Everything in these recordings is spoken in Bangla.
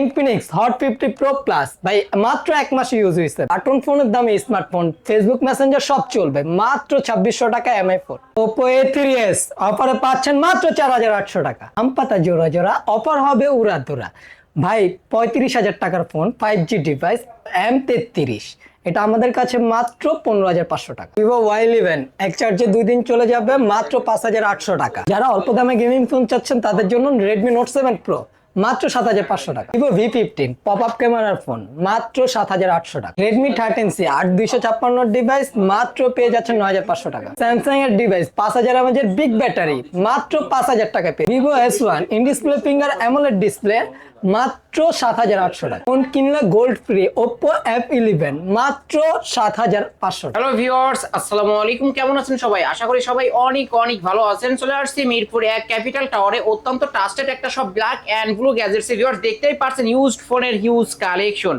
Infinix hot fifty pro plus ভাই, মাত্র এক মাস ইউজ হয়েছে। বাটন ফোনের দামে স্মার্টফোন ফেসবুক মেসেঞ্জার সব চলবে। মাত্র ছাব্বিশশো টাকা MI phone Oppo A three S অফারে পাচ্ছেন মাত্র চার হাজার আটশো টাকা। আম পাতা জোড়া জোড়া অফার হবে উড়া দুরা। ভাই, পঁয়ত্রিশ হাজার টাকার phone five G device M তেত্রিশ। এটা আমাদের কাছে মাত্র পনেরো হাজার পাঁচশো টাকা। ভিভো ওয়াই ইলেভেন এক চার্জে দুই দিন চলে যাবে, মাত্র পাঁচ হাজার আটশো টাকা। যারা অল্প দামে গেমিং ফোন চাচ্ছেন, তাদের জন্য রেডমি নোট সেভেন প্রো মাত্র সাত হাজার পাঁচশো টাকা। Vivo V fifteen pop up ক্যামেরার ফোন মাত্র সাত হাজার আটশো টাকা। রেডমি থার্টিন সি আট দুইশো ছাপ্পান্ন ডিভাইস মাত্র পেয়ে যাচ্ছে নয় হাজার পাঁচশো টাকা। স্যামসাং এর ডিভাইস পাঁচ হাজার আমাদের বিগ ব্যাটারি মাত্র পাঁচ হাজার টাকা পেয়ে। Vivo S one in display finger amoled display মাত্র সাত হাজার আটশো টাকা। ফোন কিনলে gold free Oppo F eleven মাত্র সাত হাজার পাঁচশো হ্যালো ভিউয়ার্স আসসালামু আলাইকুম। কেমন আছেন সবাই? আশা করি সবাই অনেক অনেক ভালো আছেন। চলে আসছি মিরপুর এক ক্যাপিটাল টাওয়ারে অত্যন্ত ট্রাস্টেড একটা সব black and blue gadgets viewers দেখতেই পারছেন ইউজড ফোনের হিউজ কালেকশন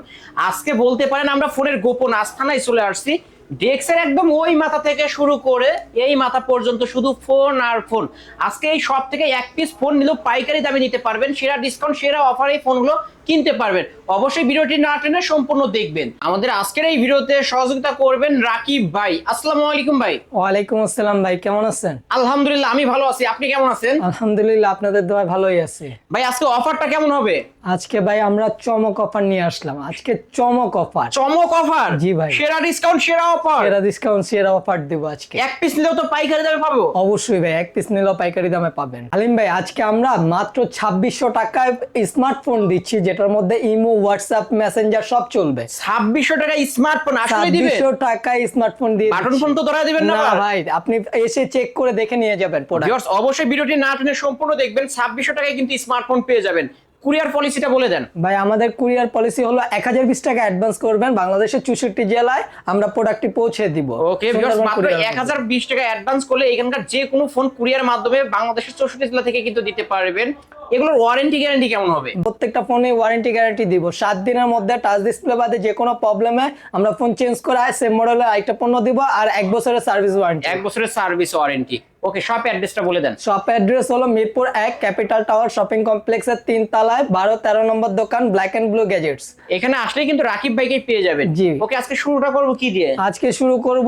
আজকে বলতে পারেন আমরা ফোনের গোপন আস্থানায় চলে আসছি। ডেক্সের একদম ওই মাথা থেকে শুরু করে এই মাথা পর্যন্ত শুধু ফোন আর ফোন আজকে এই সব থেকে এক পিস ফোন নিলেও পাইকারি দামে নিতে পারবেন। সেরা ডিসকাউন্ট সেরা অফার এই ফোনগুলো কিনতে পারবেন। অবশ্যই ভিডিওটি না টেনে সম্পূর্ণ দেখবেন। আমাদের আজকের এই ভিডিওতে সহযোগিতা করবেন রাকিব ভাই। আসসালামু আলাইকুম ভাই। ওয়ালাইকুম আসসালাম ভাই কেমন আছেন? আলহামদুলিল্লাহ আমি ভালো আছি। আপনি কেমন আছেন? আলহামদুলিল্লাহ আপনাদের দোয়া ভালোই আছে। ভাই আজকে অফারটা কেমন হবে? আজকে ভাই আমরা চমক অফার নিয়ে আসলাম। আজকে চমক অফার। চমক অফার? জি ভাই। সেরা ডিসকাউন্ট সেরা অফার সেরা ডিসকাউন্ট সেরা অফার দেবো আজকে। এক পিস নিলেও তো পাইকারি দামে পাবো? অবশ্যই ভাই এক পিস নিলেও পাইকারি দামে পাবেন। আলিম ভাই আজকে আমরা মাত্র ছাব্বিশশো টাকায় স্মার্টফোন দিচ্ছি যেটার মধ্যে ইমো হোয়াটসঅ্যাপ মেসেঞ্জার সব চলবে। ছাব্বিশশো টাকা স্মার্টফোন আসলে দিবে। ছাব্বিশশো টাকায় স্মার্টফোন দিয়ে বাটন ফোন তো ধরা দিবেন না ভাই আপনি এসে চেক করে দেখে নিয়ে যাবেন প্রোডাক্ট অবশ্যই ভিডিওটি না টেনে সম্পূর্ণ দেখবেন। ছাব্বিশশো টাকায় কিন্তু স্মার্টফোন পেয়ে যাবেন। কুরিয়ার পলিসিটা বলে দেন। ভাই আমাদের কুরিয়ার পলিসি হলো এক হাজার বিশ টাকা অ্যাডভান্স করবেন বাংলাদেশের চৌষট্টি জেলায়। আমরা প্রোডাক্টটি পৌঁছে দিব। ওকে মাত্র এক হাজার বিশ টাকা অ্যাডভান্স করলে এখানকার যে কোনো ফোন কুরিয়ার মাধ্যমে বাংলাদেশের চৌষট্টি জেলা থেকে কিন্তু দিতে পারবেন। এগুলোর ওয়ারেন্টি গ্যারান্টি কেমন হবে? প্রত্যেকটা ফোনে ওয়ারেন্টি গ্যারান্টি দিব। সাত দিনের মধ্যে টাচ ডিসপ্লে বাদে যে কোনো প্রবলেমে আমরা ফোন চেঞ্জ করে সেম মডেলের আরেকটা পণ্য দিব আর এক বছরের সার্ভিস ওয়ারেন্টি এক বছরের সার্ভিস ওয়ারেন্টি ওকে শপ অ্যাড্রেসটা বলে দেন। শপ অ্যাড্রেস হলো মিরপুর এক ক্যাপিটাল টাওয়ার শপিং কমপ্লেক্সের তিন তলায় বারো তেরো নম্বর দোকান ব্ল্যাক এন্ড ব্লু গ্যাজেটস এখানে আসলেই কিন্তু রাকিব ভাইকে পেয়ে যাবেন। জি। ওকে আজকে শুরুটা করব কি দিয়ে? আজকে শুরু করব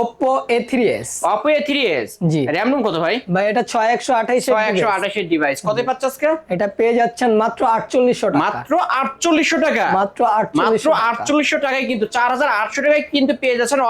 Oppo A three S Oppo A three S G. RAM ROM কত ভাই? ভাই এটা ছয় একশো আঠাইশ ছয় একশো আঠাশের ডিভাইস কত পাচ্ছে আজকে? এটা পেয়ে যাচ্ছেন মাত্র আটচল্লিশশো টাকা। মাত্র আটচল্লিশশো টাকা? মাত্র মাত্র আটচল্লিশশো আটচল্লিশশো টাকায় কিন্তু চার হাজার আটশো টাকায় কিন্তু পেয়ে যাচ্ছেন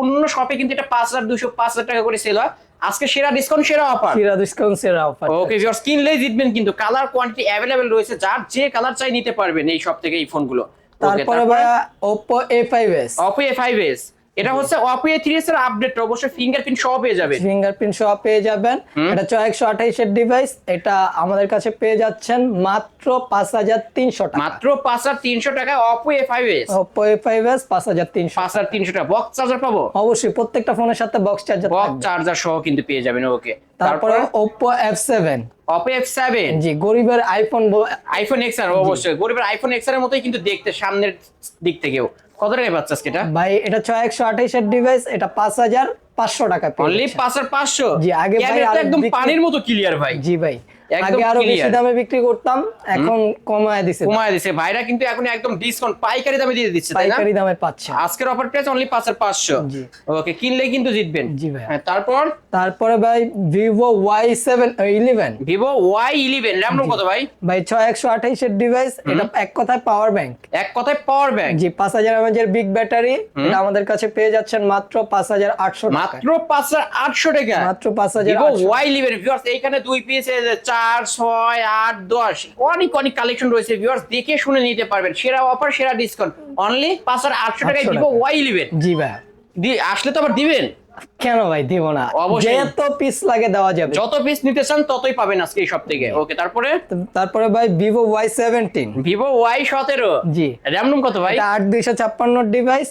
অন্য শপে কিন্তু এটা পাঁচ হাজার দুশো পাঁচ হাজার টাকা করে সেল হয়। আজকে সেরা ডিসকাউন্ট সেরা অফার সেরা ডিসকাউন্ট সেরা অফার ওকে ভিউয়ার্স কিনলেই জিতবেন কিন্তু কালার কোয়ান্টিটি অ্যাভেলেবেল রয়েছে। যার যে কালার চাই নিতে পারবেন এই সব থেকে এই ফোনগুলো তারপরে ভাইয়া অপো এ ফাইভ এস এটা হচ্ছে অপো এ থ্রি এস এর আপডেট অবশ্যই ফিঙ্গারপ্রিন্ট সহ পেয়ে যাবেন। ফিঙ্গারপ্রিন্ট সহ পেয়ে যাবেন। এটা ছয় একশো আঠাইশের ডিভাইস এটা আমাদের কাছে পেয়ে যাচ্ছেন মাত্র পাঁচ হাজার তিনশো টাকা। মাত্র পাঁচ হাজার তিনশো টাকায় Oppo A five S Oppo A five S পাঁচ হাজার তিনশো। পাঁচ হাজার তিনশো টাকা বক্স চার্জার পাবো? অবশ্যই প্রত্যেকটা ফোনের সাথে বক্স চার্জার বক্স চার্জার সহ কিন্তু পেয়ে যাবেন ওকে তারপরে সেভেন অপো এফ সেভেন জি গরিবের আইফোন আইফোন এক্স আর অবশ্যই। গরিবের আইফোন এক্সের মতোই কিন্তু দেখতে সামনের দিক থেকেও। কত টাকায় পাচ্ছ আজকে এটা? ভাই এটা ছয় একশো আঠাইশের ডিভাইস এটা পাঁচ হাজার পাঁচশো টাকা পেয়ে অনলি যাচ্ছেন। পাঁচ হাজার পাঁচশো? জি, আগে ভাই একদম পানির মতো ক্লিয়ার ভাই। জি ভাই। আগে আরও বেশি দামে বিক্রি করতাম এখন কমায় দিছে। কমায় দিছে। ভাইরা কিন্তু এখন একদম ডিসকাউন্ট পাইকারি দামে দিয়ে দিচ্ছে তাই না? পাইকারি দামে পাচ্ছে। আজকের অফার প্রাইস অনলি পাঁচ হাজার পাঁচশো। জি। ওকে কিনলেই কিন্তু জিতবেন। জি ভাই। হ্যাঁ, তারপর? তারপরে ভাই seven eleven Vivo Y eleven RAM ROM কত ভাই? ভাই ছয় একশো আঠাইশের ডিভাইস এটা এক কথায় পাওয়ার ব্যাংক এক কথায় পাওয়ার ব্যাংক জি পাঁচ হাজার এমএজের বিগ ব্যাটারি এটা আমাদের কাছে পেয়ে যাচ্ছেন মাত্র পাঁচ হাজার আটশো মাত্র পাঁচ হাজার আটশো টাকা। মাত্র পাঁচ হাজার ভিভো ওয়াই ইলেভেন ভিউয়ার্স এইখানে দুই পিস চার ছয় আট দশ। অনেক অনেক কালেকশন রয়েছে ভিউয়ার্স দেখে শুনে নিতে পারবেন। সেরা অফার সেরা ডিসকাউন্ট অনলি পাঁচ হাজার আটশো টাকায় দিব ওয়াই ইলেভেন জি ভাই। আসলে তো আবার দিবেন? কেন ভাই? দিব না। যত পিস লাগে দেওয়া যাবে। যত পিস নিতে চান ততই পাবেন আজকে এই সব থেকে ওকে তারপরে? তারপরে ভাই সেভেন্টিন ভিভো ওয়াই সতেরো। জি। র্যাম রুম কত ভাই? এটা আট দুইশো ছাপ্পান্ন ডিভাইস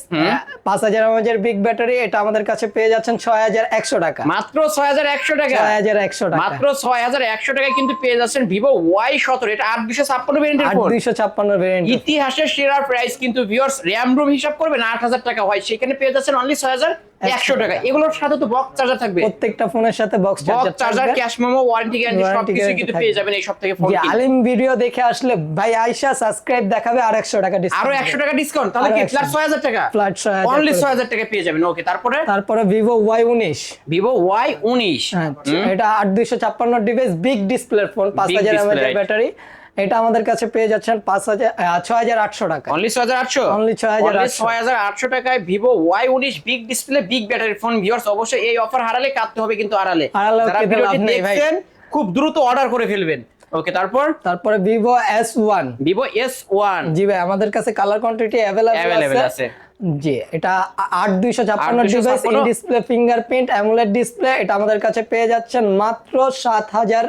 পাঁচ হাজার এমএজের বিগ ব্যাটারি এটা আমাদের কাছে পেয়ে যাচ্ছেন ছয় হাজার একশো টাকা। মাত্র ছয় হাজার একশো টাকা? ছয় হাজার একশো টাকা। মাত্র ছয় হাজার একশো টাকায় কিন্তু পেয়ে যাচ্ছেন ভিভো ওয়াই সতেরো। এটা আট দুশো ছাপ্পান্ন ভেরিয়েন্টের আট ফোন দুইশো ছাপ্পান্ন ভেরিয়েন্ট ইতিহাসের সেরা প্রাইস কিন্তু ভিউয়ার্স র্যাম রুম হিসাব করবেন আট হাজার টাকা হয়। সেখানে পেয়ে যাচ্ছেন অনলি ছয় হাজার একশো টাকা। এগুলোর সাথে তো বক্স চার্জার থাকবে। প্রত্যেকটা ফোনের সাথে box charger charger cash memo warranty guarantee সবকিছু কিন্তু পেয়ে যাবেন এই সব থেকে ফোন আলিম ভিডিও দেখে আসলে ভাই আয়শা সাবস্ক্রাইব দেখাবে আর একশো টাকা আরও ডিসকাউন্ট একশো টাকা ডিসকাউন্ট তাহলে কি? 100 ছয় হাজার টাকা? ফ্ল্যাট ছয় হাজার অনলি করে। ছয় হাজার টাকা পেয়ে যাবেন। ওকে তারপরে? তারপরে ভিভো ওয়াই উনিশ। ভিভো ওয়াই উনিশ। হ্যাঁ এটা আট দুইশো ছাপ্পান্ন ডিভাইস বিগ ডিসপ্লে ফোন পাঁচ হাজার. ব্যাটারি এটা আমাদের কাছে পেয়ে যাচ্ছেন পাঁচ হাজার ছয় হাজার আটশো টাকা। অনলি ছয় হাজার আটশো? Only 6,800 ছয় হাজার আটশো টাকায় ভিভো ওয়াই উনিশ big display big battery phone viewers অবশ্যই এই অফার হারালে কাটতে হবে কিন্তু আড়ালে। দেখছেন খুব দ্রুত অর্ডার করে ফেলবেন। ওকে তারপর? তারপরে Vivo S one Vivo S one জি ভাই আমাদের কাছে কালার কোয়ান্টিটি অ্যাভেলেবল আছে। জি এটা আট দুইশো ছাপ্পান্ন device display fingerprint amoled display এটা আমাদের কাছে পেয়ে যাচ্ছেন মাত্র সাত হাজার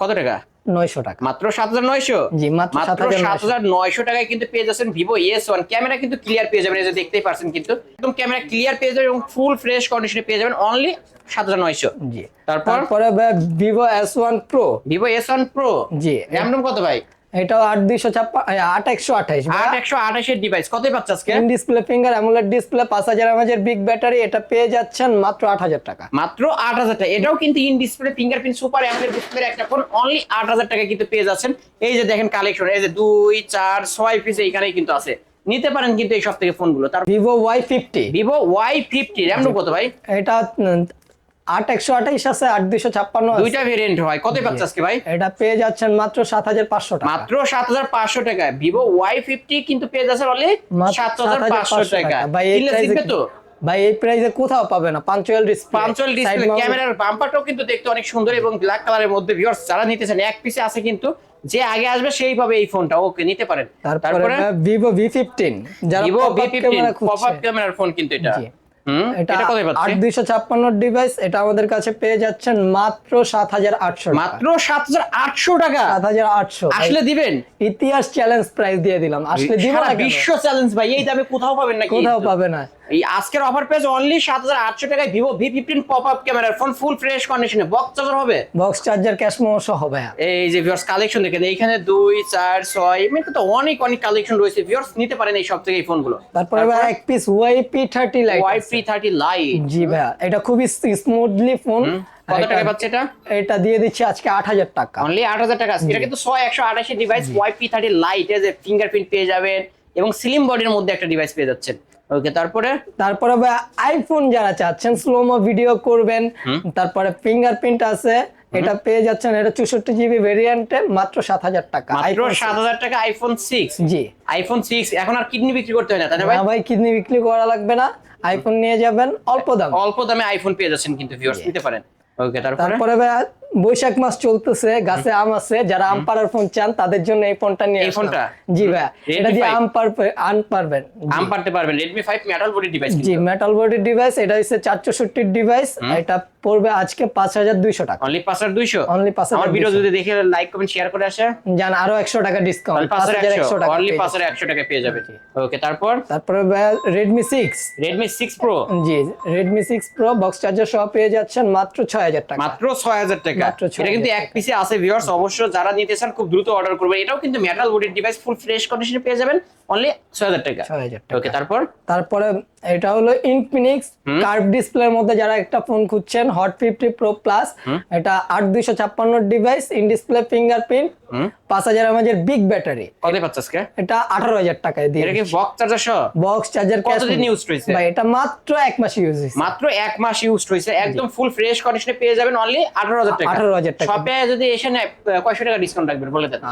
কত টাকা? নয়শো টাকা। মাত্র সাত হাজার নয়শো? জি, মাত্র মাত্র 7,900 সাত হাজার নয়শো টাকায় কিন্তু পেয়ে যাচ্ছেন ভিভো এস ওয়ান। ক্যামেরা কিন্তু ক্লিয়ার পেয়ে যাবেন এই যে দেখতেই পারছেন কিন্তু। একদম ক্যামেরা ক্লিয়ার পেয়ে যাবেন এবং ফুল ফ্রেশ কন্ডিশনে পেয়ে যাবেন অনলি সাত হাজার নয়শো। জি। তারপর? পরে Vivo S one pro Vivo S one pro জি। র্যাম রোম কত ভাই? এটাও আট দুইশো ছাপ্পান্ন আট একশো আঠাইশ আট একশো আঠাশের ডিভাইস কতই পাচ্ছে আজকে? ডিসপ্লে ফিঙ্গার অ্যামুলেট ডিসপ্লে পাঁচ হাজার এমএজের বিগ ব্যাটারি এটা পেয়ে যাচ্ছেন মাত্র আট হাজার টাকা। মাত্র আট হাজার টাকা। এটাও কিন্তু in display fingerprint super amoled display একটা ফোন অনলি আট হাজার টাকা কিন্তু পেয়ে যাচ্ছেন। এই যে দেখেন কালেকশন এই যে দুই চার ছয় পিস এইখানেই কিন্তু আছে। নিতে পারেন কিন্তু এই সব থেকে ফোনগুলো তার Vivo Y fifty Vivo Y fifty RAM কত ভাই? এটা আট একশো আঠাইশ আছে আট দুইশো ছাপ্পান্ন। দুইটা ভেরিয়েন্ট হয়। কতই পাচ্ছে আজকে ভাই? এটা পেয়ে যাচ্ছেন মাত্র সাত হাজার পাঁচশো টাকা। মাত্র সাত হাজার পাঁচশো টাকা ভিভো ওয়াই ফিফটি কিন্তু পেয়ে যাচ্ছে অনলি সাত হাজার পাঁচশো টাকা। ভাই তো? ভাই এই প্রাইসে কোথাও পাবে না। পাঞ্চুয়াল ডিসপ্লে পাঞ্চল ডিসপ্লে ক্যামেরার বাম্পারটাও কিন্তু দেখতে অনেক সুন্দর এবং ব্ল্যাক কালারের মধ্যে ভিউয়ার্স যারা নিতেছেন এক পিসে আছে কিন্তু যে আগে আসবে সেই পাবে এই ফোনটা ওকে নিতে পারেন। তারপরে Vivo V fifteen Vivo V camera pop up ক্যামেরার ফোন কিন্তু এটা। এটা আট দুইশো ছাপ্পান্ন ডিভাইস এটা আমাদের কাছে পেয়ে যাচ্ছেন মাত্র সাত হাজার আটশো মাত্র সাত হাজার আটশো টাকা? সাত হাজার আটশো। আসলে দিবেন? ইতিহাস চ্যালেঞ্জ প্রাইস দিয়ে দিলাম। আসলে দিব? বিশ্ব চ্যালেঞ্জ ভাই এই দামে কোথাও পাবেন না কোথাও পাবে না। এই আজকের অফার পেজ অনলি সাত হাজার আটশো টাকায় Vivo V fifteen pop up ক্যামেরার ফোন ফুল ফ্রেশ কন্ডিশনে বক্স চার্জার হবে? বক্স চার্জার ক্যাশ সহ ভাইয়া। এই যে ভিউয়ার্স কালেকশন দেখেন এইখানে দুই চার ছয় মানে তো অনেক অনেক কালেকশন রয়েছে। ভিউয়ার্স নিতে পারেন এই সব থেকে এই ফোনগুলো তারপরে ভাই এক piece Y P thirty lite Y three thirty lite জি ভাইয়া এটা খুবই স্মুথলি ফোন কত টাকা পাচ্ছে এটা? এটা দিয়ে দিচ্ছি আজকে আট হাজার টাকা। অনলি আট হাজার টাকা এটা কিন্তু ছয় একশো আঠাশি device Y P thirty lite edge fingerprint পেয়ে যাবেন এবং স্লিম বডির মধ্যে একটা ডিভাইস পেয়ে যাচ্ছেন। ওকে তারপরে? তারপরে ভাই আইফোন যারা চাচ্ছেন স্লোমো ভিডিও করবেন তারপরে ফিঙ্গারপ্রিন্ট আছে এটা পেয়ে যাচ্ছেন এটা চৌষট্টি জিবি ভেরিয়েন্টে মাত্র সাত হাজার টাকা মাত্র সাত হাজার টাকা আইফোন সিক্স জি। আইফোন সিক্স এখন আর কিডনি বিক্রি করতে হয় না তাই না ভাই? ভাই কিডনি বিক্রি করা লাগবে না আইফোন নিয়ে যাবেন অল্প দাম। অল্প দামে আইফোন পেয়ে যাচ্ছেন কিন্তু ভিউয়ার্স নিতে পারেন। ওকে তারপরে? তারপরে ভাই বৈশাখ মাস চলতেছে গাছে আম আছে যারা আম পাড়ার ফোন চান তাদের জন্য এই ফোনটা নিয়ে এই ফোনটা? জি ভাই Redmi এটা দিয়ে আম পারবে আম পারবেন আম পারতে পারবেন। Redmi five metal body device জি মেটাল বডি ডিভাইস এটা হচ্ছে চারশোষট্টির ডিভাইস এটা পড়বে আজকে পাঁচ হাজার দুইশো টাকা। অনলি পাঁচ হাজার দুইশো? Only 5,200 আমার ভিডিও যদি দেখে লাইক কমেন্ট শেয়ার করে আসে? জান আরও একশো টাকা ডিসকাউন্ট তাহলে পাঁচ পাঁচ হাজার হাজার একশো। একশো টাকা অনলি পেয়ে পাঁচ যাবেন। হাজার একশো টাকা পেয়ে যাবে। ওকে তারপর? তারপরে Redmi six Redmi six pro জি Redmi six pro box charger সহ পেয়ে যাচ্ছেন মাত্র ছয় হাজার টাকা। মাত্র ছয় হাজার টাকা। মাত্র 6,000 এটা কিন্তু এক পিসে আছে ভিউয়ার্স অবশ্য যারা নিতে চান খুব দ্রুত অর্ডার করবেন। এটাও কিন্তু মেটাল বডির ডিভাইস ফুল ফ্রেশ কন্ডিশনে পেয়ে যাবেন অনলি ছয় হাজার টাকা। ছয় হাজার টাকা। ওকে তারপর? তারপরে এটা হলো ইনফিনিক্স কার্ভ ডিসপ্লের মধ্যে যারা একটা ফোন খুঁজছেন হট ফিফটি প্রো প্লাস এটা আট দুইশো ছাপ্পান্ন ডিভাইস ইন ডিসপ্লে ফিঙ্গারপ্রিন্ট পাঁচ হাজার এমএজের বিগ ব্যাটারি কত পাচ্ছে আজকে? এটা আঠারো হাজার টাকায় দিয়ে এটা কি বক্স চার্জার সহ? বক্স চার্জার কতদিন used হয়েছে? ভাই এটা মাত্র এক মাস ইউজ হয়েছে। মাত্র এক মাস ইউজ হয়েছে একদম ফুল ফ্রেশ কন্ডিশনে পেয়ে যাবেন অনলি আঠারো হাজার টাকা। 18,000 টাকা। শপে যদি এসে নেয় কয়শো টাকা ডিসকাউন্ট রাখবেন বলে দেন।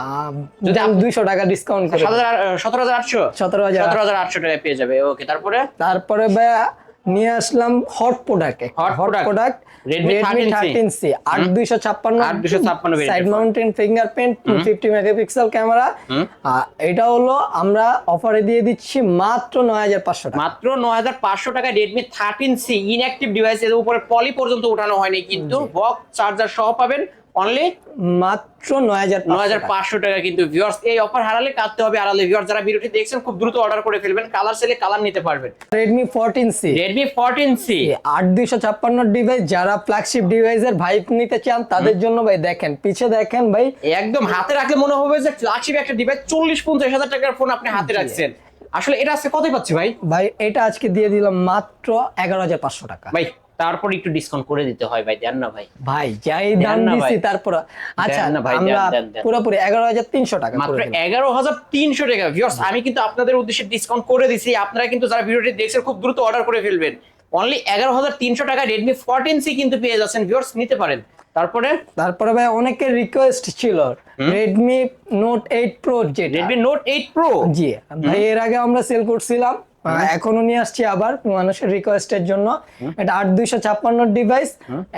যদি আমি দুইশো টাকা ডিসকাউন্ট করে। সাত হাজার সতেরো হাজার সতেরো হাজার সতেরো হাজার আটশো। টাকা পেয়ে যাবে। ওকে তারপরে? তারপরে ভাইয়া নিয়ে আসলাম hot product hot. Product Redmi thirteen C আট দুইশো ছাপ্পান্ন 8256 variant side phone। Mountain fingerprint fifty megapixel camera এটা হলো আমরা অফারে দিয়ে দিচ্ছি মাত্র নয় হাজার পাঁচশো টাকা। মাত্র নয় হাজার পাঁচশো টাকা Redmi thirteen C inactive device এর উপরে পলি পর্যন্ত উঠানো হয়নি কিন্তু বক্স চার্জার সহ পাবেন। অনলি মাত্র নয় হাজার নয় হাজার পাঁচশো টাকা কিন্তু ভিউয়ার্স এই অফার হারালে কাটতে হবে। আড়ালে ভিউয়ার্স যারা ভিডিওটি দেখছেন খুব দ্রুত অর্ডার করে ফেলবেন। কালার সেলে কালার নিতে পারবেন। Redmi fourteen C Redmi fourteen C আট দুইশো ছাপ্পান্ন ডিভাইস যারা ফ্ল্যাগশিপ ডিভাইসের ভাইপ নিতে চান তাদের জন্য ভাই দেখেন পিছে দেখেন ভাই। একদম হাতে রাখলে মনে হবে যে ফ্ল্যাগশিপ একটা ডিভাইস চল্লিশ পঞ্চাশ হাজার টাকার ফোন আপনি হাতে রাখছেন। আসলে এটা আজকে কতই পাচ্ছি ভাই? ভাই এটা আজকে দিয়ে দিলাম মাত্র এগারো হাজার পাঁচশো টাকা। ভাই তারপর একটু ডিসকাউন্ট করে দিতে হয় ভাই দেন না ভাই। ভাই যাই দাম দিছি তারপর আচ্ছা না ভাই, আমরা। পুরোপুরি এগারো হাজার তিনশো টাকা মাত্র করে দিলাম। এগারো হাজার তিনশো টাকা। ভিউয়ার্স আমি কিন্তু আপনাদের উদ্দেশ্যে ডিসকাউন্ট করে দিছি। আপনারা কিন্তু যারা ভিডিওটি দেখছেন খুব দ্রুত অর্ডার করে ফেলবেন। অনলি এগারো হাজার তিনশো টাকা রেডমি ফোরটিন সি কিন্তু পেয়ে যাচ্ছেন। ভিউয়ার্স নিতে পারেন। তারপরে? তারপরে ভাই অনেকের রিকোয়েস্ট ছিল। রেডমি নোট এইট প্রো যেটা। রেডমি নোট এইট প্রো জি ভাই এর আগে আমরা সেল করছিলাম। এখনও নিয়ে আসছি আবার মানুষের রিকোয়েস্টের জন্য। এটা আট দুইশো ছাপ্পান্ন ডিভাইস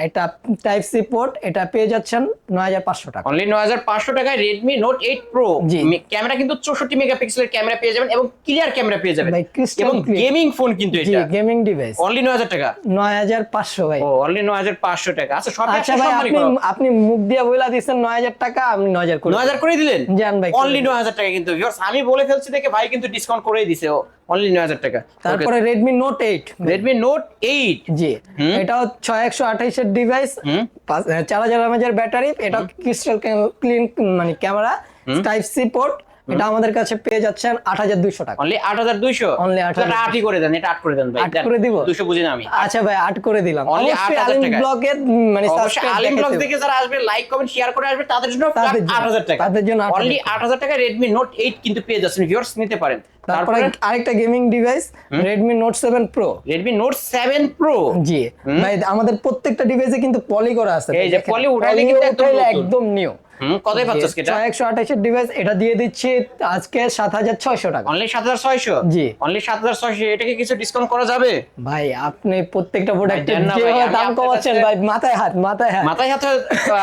এটা টাইপ সি পোর্ট এটা পেয়ে যাচ্ছেন নয় হাজার পাঁচশো টাকা। অনলি নয় হাজার পাঁচশো টাকায় Redmi note eight pro. Camera কিন্তু চৌষট্টি মেগাপিক্সেলের ক্যামেরা পেয়ে যাবেন এবং ক্লিয়ার ক্যামেরা পেয়ে যাবেন। এবং গেমিং ফোন কিন্তু এটা। গেমিং ডিভাইস অনলি নয় হাজার টাকা। নয় হাজার পাঁচশো ভাই। ও অনলি নয় হাজার পাঁচশো টাকা। আচ্ছা সব আচ্ছা ভাই আপনি আপনি মুখ দিয়ে বইলা দিচ্ছেন নয় হাজার টাকা আমি নয় হাজার করে নয় হাজার করে দিলেন? জান ভাই, অনলি। নয় হাজার টাকা কিন্তু আমি বলে ফেলছি দেখে ভাই কিন্তু ডিসকাউন্ট করেই দিছে অনলি নয় হাজার টাকা। তারপরে Redmi note eight Redmi note eight জি। এটাও ছয় একশো আঠাইশের ডিভাইস চার হাজার এমএজের ব্যাটারি এটা ক্রিস্টাল ক্লিন মানে ক্যামেরা টাইপ সি পোর্ট এটা আমাদের কাছে পেয়ে যাচ্ছেন আট হাজার দুইশো টাকা। অনলি আট হাজার দুইশো? Only 8,200 আটই করে দেন এটা আট করে দেন ভাই আট করে দিব? দুশো বুঝি না আমি। আচ্ছা ভাই আট করে দিলাম। অবশ্যই 8,000 আলিম টাকায়। ব্লগের মানে আলিম ব্লগ থেকে যারা আসবে লাইক কমেন্ট শেয়ার করে আসবে তাদের জন্য আট হাজার টাকা। তাদের জন্য অনলি আট হাজার টাকা রেডমি নোট এইট কিন্তু পেয়ে যাচ্ছেন ভিউয়ার্স নিতে পারেন। তারপরে আরেকটা gaming device Redmi note seven pro Redmi note seven pro জি। ভাই আমাদের প্রত্যেকটা ডিভাইসে কিন্তু পলি করা আছে। এই যে poly উঠাইলে কিন্তু একদম নিউ কতই পাচ্ছ এটা ছয় একশো আঠাশের ডিভাইস এটা দিয়ে দিচ্ছি আজকে সাত হাজার ছয়শো টাকা। অনলি সাত হাজার ছয়শো? জি। অনলি সাত হাজার ছয়শো এটাকে কিছু ডিসকাউন্ট করা যাবে? ভাই আপনি প্রত্যেকটা প্রোডাক্টের দাম কমাচ্ছেন ভাই মাথায় হাত মাথায় হাত। মাথায় হাতে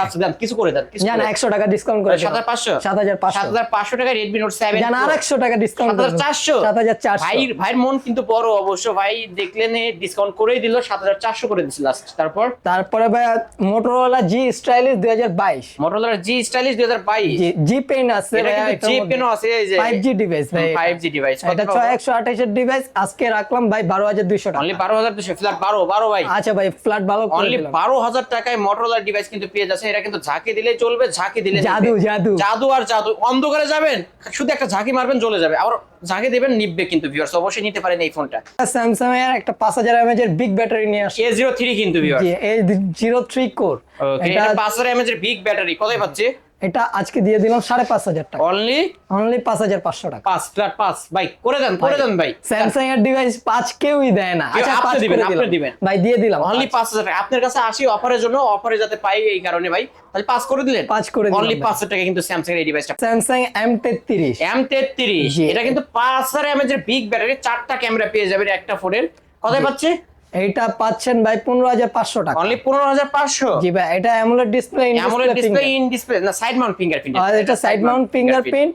আচ্ছা দেন কিছু করে দেন কিছু জান করে দেন। টাকা ডিসকাউন্ট করে সাত হাজার পাঁচশো? সাত হাজার সাত পাঁচশো। হাজার পাঁচশো টাকা রেডমি নোট সেভেন জান আর একশো টাকা ডিসকাউন্ট সাত হাজার চারশো? সাত হাজার চারশো। ভাই ভাইয়ের মন কিন্তু বড় অবশ্য ভাই দেখলেন ডিসকাউন্ট করেই দিল সাত হাজার চারশো করে দিছিল লাস্ট তারপর? তারপরে ভাই স্টাইলিশ দুই হাজার বাইশ। মোটরোলার জি স্টাইলিশ দুই হাজার বাইশ। জি জি পেন আছে জি পেনও আছে এই যে ফাইভ জি ডিভাইস ভাই ফাইভ জি ডিভাইস এটা ছয় একশো আঠাশের ডিভাইস আজকে রাখলাম ভাই বারো হাজার দুইশো টাকা। অনলি বারো হাজার দুশো ফ্ল্যাট বারো বারো ভাই। আচ্ছা ভাই ফ্ল্যাট ভালো করে অনলি দিলাম। বারো হাজার টাকায় মোটরোলার ডিভাইস কিন্তু পেয়ে যাচ্ছে এটা কিন্তু ঝাঁকি দিলে চলবে ঝাঁকি দিলে জাদু, জাদু। জাদু আর জাদু অন্ধকারে যাবেন শুধু একটা ঝাঁকি মারবেন চলে যাবে। আবার ঝাঁকি দেবেন নিববে কিন্তু ভিউয়ার্স অবশ্যই নিতে পারেন এই ফোনটা স্যামসাং এর একটা পাঁচ হাজার এমএজ এর বিগ ব্যাটারি নিয়ে আসছে। এ জিরো থ্রি কিন্তু ভিউয়ার্স জি এই জিরো থ্রি কোর ওকে এটা এটা পাঁচ এর বিগ ব্যাটারি কোথায় পাচ্ছে? এটা আজকে দিয়ে দিলাম সাড়ে পাঁচ হাজার টাকা। অনলি অনলি পাঁচ হাজার পাঁচশো টাকা। পাঁচ ফ্ল্যাট পাঁচ। ভাই করে দেন করে দেন ভাই। স্যামসাং এর ডিভাইস পাঁচ কেউই দেয় না। আচ্ছা আপনি দিবেন, আপনি দিবেন। ভাই দিয়ে দিলাম। অনলি পাঁচ। হাজার টাকা। আপনার কাছে আসি অফারের জন্য অফারে যাতে পাই এই কারণে ভাই। তাহলে পাঁচ করে দিলেন? পাঁচ করে দিলাম অনলি। পাঁচ টাকা কিন্তু স্যামসাং এর ডিভাইসটা স্যামসাং এম তেত্রিশ। এম তেত্রিশ। এটা কিন্তু পাঁচ হাজার এমএচ এর বিগ ব্যাটারি চারটা ক্যামেরা পেয়ে যাবেন একটা ফোনের কোথায় পাচ্ছে? এইটা পাচ্ছেন ভাই পনেরো হাজার পাঁচশো টাকা। অনলি পনেরো হাজার পাঁচশো? জি ভাই এটা AMOLED display AMOLED display in display না সাইড মাউন্ট ফিঙ্গারপ্রিন্ট আর এটা সাইড মাউন্ট ফিঙ্গারপ্রিন্ট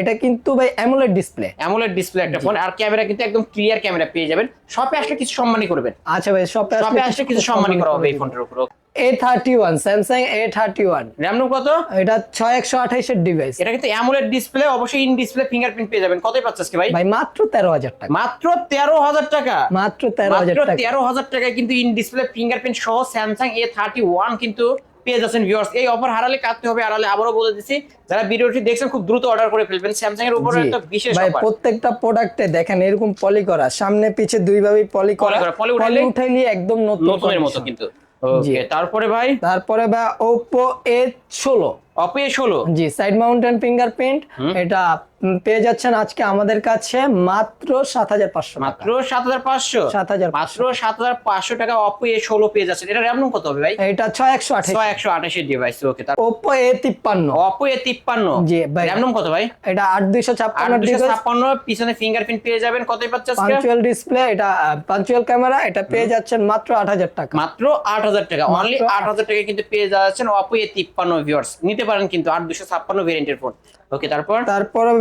এটা কিন্তু ভাই অ্যামোলেড ডিসপ্লে অ্যামোলেড ডিসপ্লে একটা ফোন আর ক্যামেরা কিন্তু একদম ক্লিয়ার ক্যামেরা পেয়ে যাবেন। শপে আসলে কিছু সম্মানই করবেন। আচ্ছা ভাই শপে আসলে কিছু সম্মানই করা হবে এই ফোনটার উপর। A thirty one Samsung A thirty one RAM কত? এটা ছয় একশো আঠাইশের ডিভাইস এটা কিন্তু অ্যামোলেড ডিসপ্লে অবশ্যই ইন ডিসপ্লে ফিঙ্গারপ্রিন্ট পেয়ে যাবেন। কতই ভাই? ভাই মাত্র তেরো হাজার টাকা। মাত্র তেরো হাজার টাকা? মাত্র তেরো হাজার টাকা। তেরো হাজার টাকায় কিন্তু ইন ডিসপ্লে ফিঙ্গারপ্রিন্ট সহ স্যামসাং এ থার্টি ওয়ান কিন্তু পেয়ে যাচ্ছেন ভিউয়ার্স এই অফার হারালে কাটতে হবে হারালে আবারও বলে দিচ্ছি যারা ভিডিওটি দেখছেন খুব দ্রুত অর্ডার করে ফেলবেন। স্যামসাং এর উপরে একটা বিশেষ অফার প্রত্যেকটা প্রোডাক্টে দেখেন এরকম পলি করা সামনে পিছে দুই ভাবে পলি করা পলি উঠাইলে- একদম নতুন নতুনের মতো কিন্তু। ওকে তারপরে ভাই? তারপরে ভাই ওপো এ ষোলো। অপে ষোলো? জি সাইড মাউন্টেন ফিঙ্গারপ্রিন্ট এটা পেয়ে যাচ্ছেন আজকে আমাদের কাছে মাত্র সাত হাজার পাঁচশো মাত্র সাত হাজার পাঁচশো? 7,500 মাত্র সাত হাজার পাঁচশো টাকা অপো এ ষোলো পেয়ে যাচ্ছেন। এটা র্যাম কত হবে ভাই? এটা ছয় একশো আঠাশ। ছয় একশো আঠাশের ডিভাইস ওকে তার ওপো এ তিপ্পান্ন। অপো এ তিপ্পান্ন। জি, ভাই। র্যাম কত ভাই? এটা আট দুইশো ছাপ্পান্ন দুশো ডিভাইস ছাপ্পান্ন পিছনে ফিঙ্গারপ্রিন্ট পেয়ে যাবেন। কতই পাচ্ছে আজকে? পাঞ্চুয়াল ডিসপ্লে এটা পাঞ্চুয়াল ক্যামেরা এটা পেয়ে যাচ্ছেন মাত্র আট হাজার টাকা। মাত্র আট হাজার টাকা। অনলি আট হাজার টাকা কিন্তু পেয়ে যাচ্ছেন অপো এ তিপ্পান্ন ভিউয়ার্স নিতে পারেন কিন্তু আট দুশো ছাপ্পান্ন ভেরিয়েন্টের ফোন ওকে তারপর? তারপরে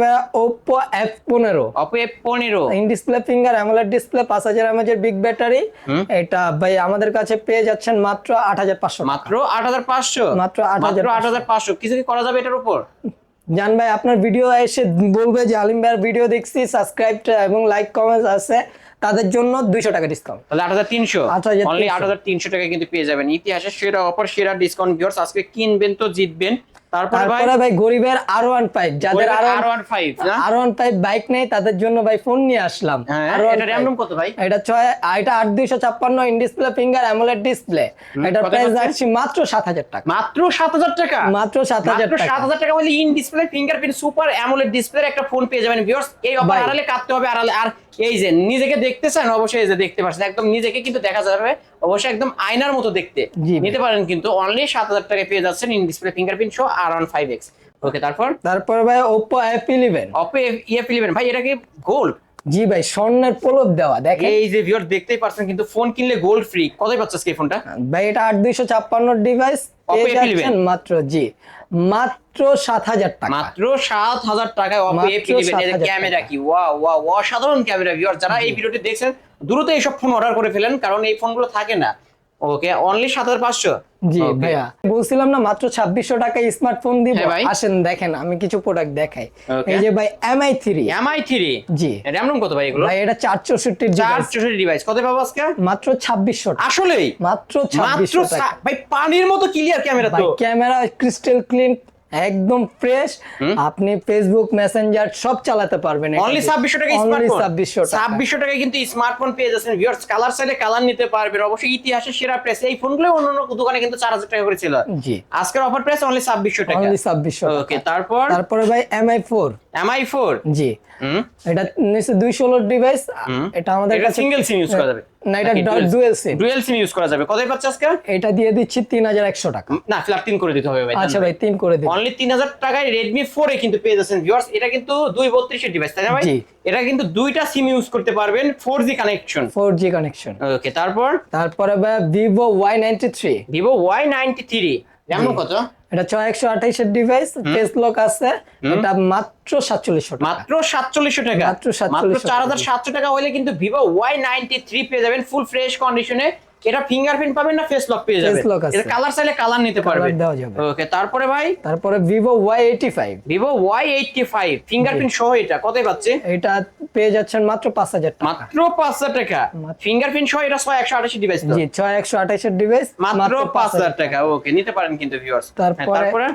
ওপো এফ পনেরো। অপো এ পনেরো। In display finger AMOLED display পাঁচ হাজার এর বিগ ব্যাটারি এটা ভাই আমাদের কাছে পেয়ে যাচ্ছেন মাত্র আট হাজার পাঁচশো মাত্র আট হাজার পাঁচশো? মাত্র 8,500 মাত্র আট হাজার পাঁচশো। কিছু কি করা যাবে এটার উপর? জান ভাই আপনার ভিডিও এসে বলবে যে আলিম ভাইয়ের ভিডিও দেখছি সাবস্ক্রাইব এবং লাইক কমেন্ট আছে। তাদের জন্য দুইশো টাকা ডিসকাউন্ট তাহলে আট হাজার তিনশো। 8,300 অনলি আট হাজার তিনশো টাকা কিন্তু পেয়ে যাবেন। ইতিহাসে সেরা অফার সেরা ডিসকাউন্ট ভিউয়ার্স আজকে কিনবেন তো জিতবেন। তারপরে ভাই গরিবের আর ওয়ান ফাইভ যাদের R one five R one five bike নেই তাদের জন্য ভাই ফোন নিয়ে আসলাম। হ্যাঁ R15 এটা কত ভাই? এটা ছয় এটা আট দুইশো ছাপ্পান্ন in display finger AMOLED display এটার প্রাইস? রাখছি মাত্র সাত হাজার টাকা। মাত্র সাত হাজার টাকা? মাত্র সাত হাজার টাকা। সাত হাজার টাকা in display fingerprint super AMOLED display একটা ফোন পেয়ে যাবেন ভিউয়ার্স এই অফার আড়ালে কাটতে হবে আড়ালে আর এই যে নিজেকে দেখতে চান অবশ্যই এই যে দেখতে পাচ্ছেন একদম নিজেকে কিন্তু দেখা যাবে অবশ্যই একদম আয়নার মতো দেখতে। নিতে পারেন কিন্তু অনলি সাত হাজার টাকা পেয়ে যাচ্ছেন ইন ডিসপ্লে ফিঙ্গারপ্রিন্ট সহ R one five X okay তারপর? তারপর ভাই ওপো এফ ইলেভেন অপে ইয়ে ইলেভেন ভাই এটা কি গোল্ড জি ভাই স্বর্ণের প্রলোভ দেওয়া দেখেন। এই যে ভিউয়ার দেখতেই পাচ্ছেন কিন্তু ফোন কিনলে গোল্ড ফ্রি কতই পাচ্ছিস কি ফোনটা ভাই এটা আট দুইশো ছাপ্পান্ন ডিভাইস Oppo পেয়ে F11 মাত্র জি। মাত্র সাত হাজার টাকা। মাত্র সাত হাজার টাকায় অপো এফ ইলেভেন 7,000 ক্যামেরা কি? ওয়া ওয়া অসাধারণ ক্যামেরা ভিউয়ার যারা এই ভিডিওটি দেখছেন দ্রুত এইসব ফোন অর্ডার করে ফেলেন কারণ এই ফোনগুলো থাকে না। ওকে অনলি সাত হাজার পাঁচশো? জি ভাইয়া। বলছিলাম না মাত্র ছাব্বিশশো টাকায় স্মার্টফোন দিব। হ্যাঁ আসেন দেখেন আমি কিছু প্রোডাক্ট দেখাই। এই যে ভাই এমআই থ্রি এমআই থ্রি জি। র্যাম রোম কত ভাই এগুলো? ভাই এটা চার চৌষট্টি চার চৌষট্টি ডিভাইস কত পাবো আজকে? মাত্র ছাব্বিশশো আসলেই? মাত্র মাত্র ছাব্বিশশো ভাই পানির মতো ক্লিয়ার ক্যামেরা তো। ক্যামেরা ক্রিস্টাল ক্লিন একদম ফ্রেশ আপনি ফেসবুক মেসেঞ্জার সব চালাতে পারবেন অনলি ছাব্বিশশো টাকা অনলি স্মার্টফোন ছাব্বিশশো টাকা। টাকায় কিন্তু স্মার্টফোন পেয়ে যাচ্ছেন ভিউয়ার্স কালার চাইলে কালার নিতে পারবেন। অবশ্যই ইতিহাসের সেরা প্রেস এই ফোনগুলো অন্য অন্য দোকানে কিন্তু চার হাজার টাকা করে ছিল জি। আজকের অফার প্রাইস অনলি ছাব্বিশশো টাকা। অনলি ছাব্বিশশো ওকে তারপর? তারপরে ভাই এমআই ফোর এমআই ফোর জি। এটা নিচে দুই ষোলোর ডিভাইস এটা আমাদের কাছে সিঙ্গেল সিম ইউজ করা যাবে। না এটা dual SIM. Dual SIM use করা যাবে। কতই পাচ্ছে আজকে? এটা দিয়ে দিচ্ছি তিন হাজার একশো টাকা। না ফ্ল্যাট তিন করে দিতে হবে ভাই আচ্ছা ভাই তিন করে দিন। অনলি তিন হাজার টাকায় রেডমি ফোর এ কিন্তু পেয়ে যাচ্ছেন ভিউয়ার্স এটা কিন্তু দুই বত্রিশের ডিভাইস তাই না ভাই? এটা কিন্তু দুইটা সিম ইউজ করতে পারবেন four G connection four G connection okay তারপর? তারপরে ভাই Vivo Y ninety three Vivo Y ninety three RAM কত? এটা ছয় একশো আঠাইশের ডিভাইস ফেস লক আছে। এটা মাত্র সাতচল্লিশশো মাত্র সাতচল্লিশশো টাকা। মাত্র সাতচল্লিশ চার হাজার সাতশো টাকা হলে কিন্তু ভিভো ওয়াই নাইনটি থ্রি পেয়ে যাবেন ফুল ফ্রেশ কন্ডিশনে এটা ফিঙ্গারপ্রিন্ট পাবেন না ফেস লক পেয়ে যাবেন। এটা কালার চাইলে কালার নিতে পারবেন। দেওয়া যাবে। ওকে তারপরে ভাই? তারপরে Vivo Y eighty five fingerprint সহ এটা কত পাচ্ছে? এটা পেয়ে যাচ্ছেন মাত্র পাঁচ হাজার টাকা। মাত্র পাঁচ হাজার টাকা। ফিঙ্গারপ্রিন্ট সহ এটা ছয় একশো আঠাশি ডিভাইস জি ছয় একশো আঠাইশের ডিভাইস মাত্র পাঁচ হাজার টাকা। ওকে নিতে পারেন কিন্তু ভিউয়ার্স তারপরে- তারপরে?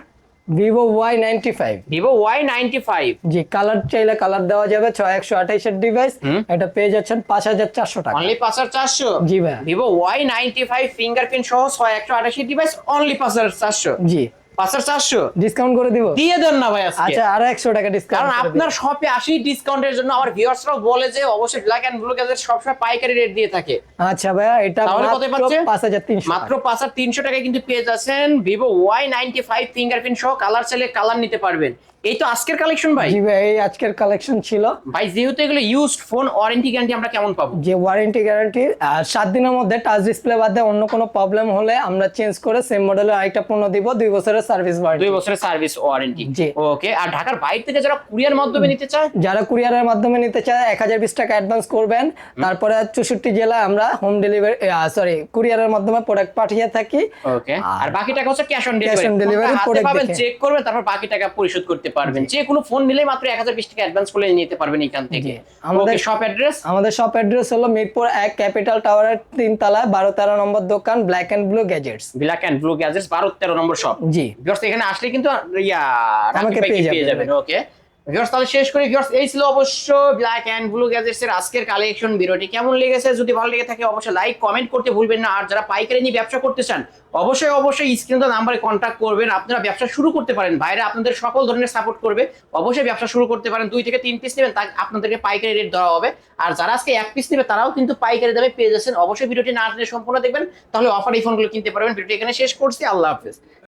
Vivo Y ninety five Vivo Y ninety five জি কালার চাইলে কালার দেওয়া যাবে ছয় একশো আঠাইশের ডিভাইস এটা পেয়ে যাচ্ছেন পাঁচ হাজার চারশো টাকা। অনলি পাঁচ হাজার চারশো। জি ভাই Vivo Y ninety five fingerprint সহ ছয় একশো আঠাশি ডিভাইস অনলি পাঁচ হাজার চারশো। জি। পাঁচ চারশো? ডিসকাউন্ট করে দিব। দিয়ে দেন না ভাই আচ্ছা আরও একশো টাকা কারণ ডিসকাউন্ট আপনার শপে আসি ডিসকাউন্টের জন্য আমার ভিউয়ার্সরাও বলে যে অবশ্যই ব্ল্যাক এন্ড ব্লু গ্যাজেট সবসময় পাইকারি রেট দিয়ে থাকে। আচ্ছা ভাইয়া এটা তাহলে কত পাচ্ছে? পাঁচ হাজার তিনশো। মাত্র পাঁচ হাজার তিনশো টাকায় কিন্তু পেয়ে যাচ্ছেন Vivo Y ninety five fingerprint সহ কালার চাইলে কালার নিতে পারবেন। এই তো আজকের কালেকশন ভাই। জি ভাই এই আজকের কালেকশন ছিল। ভাই যেহেতু এগুলো ইউজড ফোন ওয়ারেন্টি গ্যারান্টি আমরা কেমন পাবো? যে ওয়ারেন্টি গ্যারান্টি সাত দিনের মধ্যে টাচ ডিসপ্লে বাদে অন্য কোনো প্রবলেম হলে আমরা চেঞ্জ করে সেম মডেলের আরেকটা পণ্য দিব দুই বছরের সার্ভিস দুই বছরের সার্ভিস ওয়ারেন্টি জি। ওকে আর ঢাকার বাইরে থেকে যারা কুরিয়ার মাধ্যমে নিতে চায়? যারা কুরিয়ারের মাধ্যমে নিতে চায় এক হাজার বিশ টাকা অ্যাডভান্স করবেন। তারপরে চৌষট্টি জেলায় আমরা হোম ডেলিভারি সরি কুরিয়ারের মাধ্যমে প্রোডাক্ট পাঠিয়ে থাকি। ওকে আর- বাকি টাকা হচ্ছে ক্যাশ অন ডেলিভারি হাতে product পাবেন চেক করবেন তারপর বাকি টাকা পরিশোধ করতে পারবেন। যে কোনো ফোন নিলেই মাত্র এক হাজার বিশ টাকা অ্যাডভান্স করে নিতে পারবেন এখান থেকে। আমাদের- শপ অ্যাড্রেস আমাদের শপ অ্যাড্রেস হলো মিরপুর এক ক্যাপিটাল টাওয়ারের তিন তলায় বারো তেরো নম্বর দোকান black and blue gadgets black and blue gadgets বারো তেরো নম্বর শপ জি। এখানে আসলে কিন্তু ইয়া আমাকে পেয়ে। যাবেন। ওকে ভিউয়ার্স তাহলে শেষ করি। ভিউয়ার্স এই ছিল অবশ্য ব্ল্যাক ব্লু আজকের কালেকশন ভিডিওটি। কেমন লেগেছে? যদি ভালো লেগে থাকে, অবশ্যই লাইক কমেন্ট করতে ভুলবেন না। আর যারা পাইকারি নিয়ে ব্যবসা করতে চান, অবশ্যই অবশ্যই নাম্বারে কন্ট্যাক্ট করবেন। আপনারা ব্যবসা শুরু করতে পারেন। বাইরে আপনাদের সকল ধরনের সাপোর্ট করবে। অবশ্যই ব্যবসা শুরু করতে পারেন। দুই থেকে তিন পিস নেবেন, তা আপনাদেরকে পাইকারি রেট দেওয়া হবে। আর যারা আজকে এক পিস নেবে, তারাও কিন্তু পাইকারি দামে পেয়ে যাচ্ছেন। অবশ্যই ভিডিওটি না সম্পূর্ণ দেখবেন। তাহলে অফার এই ফোনগুলো কিনতে পারবেন। ভিডিওটি এখানে শেষ করছি। আল্লাহ হাফেজ।